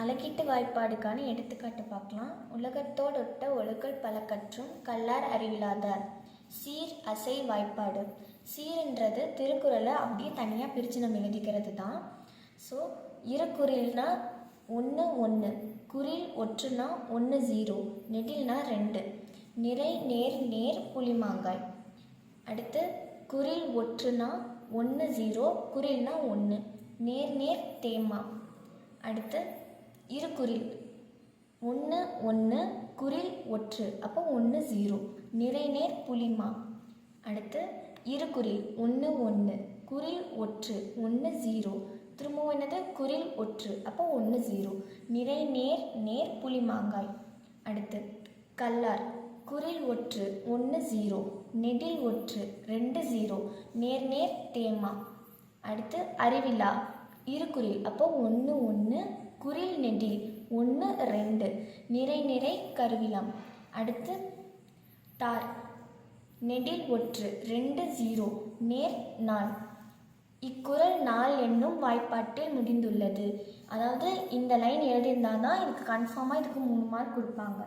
அலகீட்டு வாய்ப்பாடுக்கான எடுத்துக்காட்டு பார்க்கலாம். உலகத்தோடொட்ட ஒழுகல் பல கற்றும் கல்லார் அறிவிலாதார் சீர் அசை வாய்ப்பாடு. சீர்ன்றது திருக்குறளை அப்படியே தனியாக பிரித்து நம்ம எழுதிக்கிறது தான் ஸோ இருக்குறில்னா ஒன்று ஒன்று குறில் ஒற்றுனா ஒன்று ஜீரோ நெடில்னா ரெண்டு நிறை நேர் நேர் புளிமாங்காய் அடுத்து குறில் ஒற்றுனா ஒன்று ஜீரோ குறில்னா ஒன்று நேர் நேர் தேமா. அடுத்து இரு குறில் ஒன்று ஒன்று குறில் ஒற்று. அப்போ ஒன்று ஜீரோ. நிறைநேர் புலிமா. அடுத்து இரு குறில் ஒன்று ஒன்று குறில் ஒற்று. ஒன்று ஜீரோ. திரும்பவும் என்னது? குறில் ஒற்று. அப்போ ஒன்று ஜீரோ. நிறை நேர் நேர் அடுத்து கல்லார். குறில் ஒற்று. ஒன்று ஜீரோ. நெடில் ஒற்று. ரெண்டு ஜீரோ. நேர் நேர் தேமா. அடுத்து அருவிழா இரு குறில் அப்போ ஒன்று ஒன்று நெடில் ஒன்று ரெண்டு. நிறை நிறை கருவிலாம். அடுத்து தார். நெடில் ஒற்று. ரெண்டு ஜீரோ. நேர் நான் இக்குறள் நாள் என்னும் வாய்ப்பாட்டில் முடிந்துள்ளது. அதாவது இந்த லைன் எழுதியிருந்தா தான் இதுக்கு கன்ஃபார்மாக இதுக்கு மூணு மார்க் கொடுப்பாங்க.